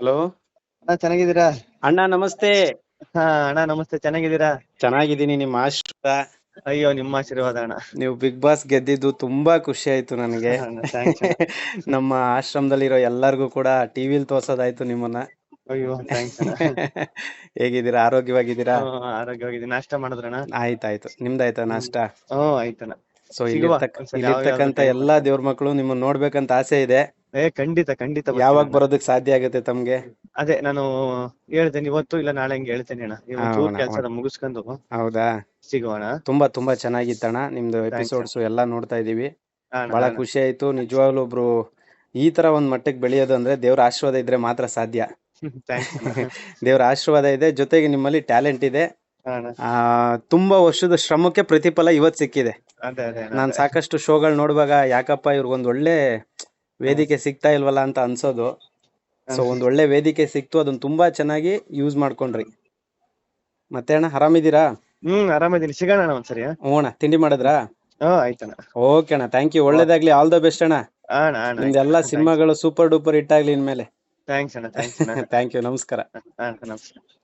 Hello? ಅಣ್ಣ ಚೆನ್ನಾಗಿದ್ದೀರಾ? ಅಣ್ಣ ನಮಸ್ತೆ. ಹಾ ಅಣ್ಣ ನಮಸ್ತೆ. ಚೆನ್ನಾಗಿದ್ದೀರಾ? ಚೆನ್ನಾಗಿದ್ದೀನಿ ನಿಮ್ಮ ಆಶೀರ್ವಾದ? ಅಯ್ಯೋ ನಿಮ್ಮ ಆಶೀರ್ವಾದ ಅಣ್ಣ. ನೀವು ಬಿಗ್ ಬಾಸ್ ಗೆದ್ದಿದ್ದು ತುಂಬಾ ಖುಷಿ ಆಯ್ತು ನನಗೆ. ನಮ್ಮ ಆಶ್ರಮದಲ್ಲಿ thanks ಅಣ್ಣ. ನಮ್ಮ ಆಶ್ರಮದಲ್ಲಿರೋ ಎಲ್ಲರಿಗೂ ಕೂಡ ಟಿವಿಲ್ ತೋರ್ಸೋದಾಯ್ತು ನಿಮ್ಮನ್ನ. ಅಯ್ಯೋ ಥ್ಯಾಂಕ್ಸ್ ಅಣ್ಣ. ಹೇಗಿದ್ದೀರಾ? ಆರೋಗ್ಯವಾಗಿದ್ದೀರಾ? ಹ್ಮ್, ಆರೋಗ್ಯವಾಗಿದ್ದೀನಿ. ನಾಷ್ಟ ಮಾಡಿದ್ರಣ್ಣ ಆಯ್ತಾಯ್ತು. ನಿಮ್ದಾಯ್ತಾ ನಾಷ್ಟ? ಹ್ಮ್ ಆಯ್ತಣ್ಣ. ಸೊ ಸಿಗುವ. ಇಲ್ಲಿರ್ತಕ್ಕ ಒಂದ್ಸಲ ಇಲ್ಲಿರ್ತಕ್ಕಂತ ಎಲ್ಲಾ ದೇವ್ರ ಮಕ್ಕಳು ನಿಮ್ಮನ್ನ ನೋಡ್ಬೇಕಂತ ಆಸೆ ಇದೆ. ಏ ಖಂಡಿತ ಖಂಡಿತ ಬರ್ತೀನಿ ಯಾವಾಗ ಬರೋದಕ್ಕೆ ಬರೋದಕ್ ಸಾಧ್ಯ ಆಗುತ್ತೆ ತಮ್ಗೆ? ಅದೇ ನಾನು ಹೇಳ್ತೇನೆ ಇವತ್ತು ಇಲ್ಲ ನಾಳೆ ಹಂಗೆ ಹೇಳ್ತೇನೆ ಅಣ್ಣ. ಇವತ್ತು ಕೆಲಸ ಮುಗಿಸ್ಕೊಂಡು ಹೌದಾ? ಸಿಗೋಣ. ತುಂಬಾ ತುಂಬಾ ಚೆನ್ನಾಗಿತ್ತಣ್ಣ. ನಿಮ್ದು ಎಪಿಸೋಡ್ಸ್ ಎಲ್ಲಾ ನೋಡ್ತಾ ಇದೀವಿ ಹಾ, ಅಣ್ಣ, ಬಹಳ ಅಣ್ಣ. ಖುಷಿ ಆಯ್ತು. ನಿಜವಾಗ್ಲೂ ಒಬ್ರು ಈ ತರ ಒಂದ್ ಮಟ್ಟಕ್ಕೆ ಬೆಳೆಯೋದು ಅಂದ್ರೆ ದೇವ್ರ ಆಶೀರ್ವಾದ ಇದ್ರೆ ಮಾತ್ರ ಸಾಧ್ಯ. Thanks ಅಣ್ಣ. ದೇವ್ರ ಆಶೀರ್ವಾದ ಇದೆ. ಜೊತೆಗೆ ನಿಮ್ಮಲ್ಲಿ ಟ್ಯಾಲೆಂಟ್ ಇದೆ. ಹಾ, ಅಣ್ಣ. ಆ ತುಂಬಾ ವರ್ಷದ ಶ್ರಮಕ್ಕೆ ಪ್ರತಿಫಲ ಇವತ್ ಸಿಕ್ಕಿದೆ. ಅದೇ ಅದೇ ಅಣ್ಣ, ನಾನ್ ಅದೇ. ಸಾಕಷ್ಟು ಶೋಗಳು ನೋಡುವಾಗ ಯಾಕಪ್ಪ ಇವ್ರಿಗೊಂದ್ ಒಳ್ಳೆ ವೇದಿಕೆ ಸಿಗ್ತಾ ಇಲ್ವಲ್ಲ ಅಂತ ಅನ್ಸೋದು. ಸೊ ಒಂದ್ ಒಳ್ಳೆ ವೇದಿಕೆ ಸಿಕ್ತು ಅದನ್ನ ತುಂಬಾ ಚೆನ್ನಾಗಿ ಯೂಸ್ ಮಾಡ್ಕೊಂಡ್ರಿ. ಮತ್ತೆ ಅಣ್ಣ ಆರಾಮಿದ್ದೀರಾ? ಹ್ಮ್ ಆರಾಮಿದ್ದೀನಿ. ಸಿಗೋಣ ಅಣ್ಣ ಒಂದ್ಸರಿ? ಹ್ಞೂ ಅಣ್ಣ ತಿಂಡಿ ಮಾಡಿದ್ರಾ? ಹಾ ಆಯ್ತಣ್ಣ ಓಕೆ ಅಣ್ಣ ಥ್ಯಾಂಕ್ ಯು ಒಳ್ಳೇದಾಗ್ಲಿ ಆಲ್ ದ ಬೆಸ್ಟ್ ಅಣ್ಣ. ಆ ಅಣ್ಣ ಅಣ್ಣ ನಿಮ್ದೆಲ್ಲ ಸಿನಿಮಾಗಳು ಸೂಪರ್ ಡೂಪರ್ ಹಿಟ್ ಆಗ್ಲಿ ಇನ್ಮೇಲೆ. ಥ್ಯಾಂಕ್ಸ್ ಅಣ್ಣ ಥ್ಯಾಂಕ್ಸ್ ಅಣ್ಣ. ಥ್ಯಾಂಕ್ ಯು ನಮಸ್ಕಾರ. ನಮಸ್ಕಾರ.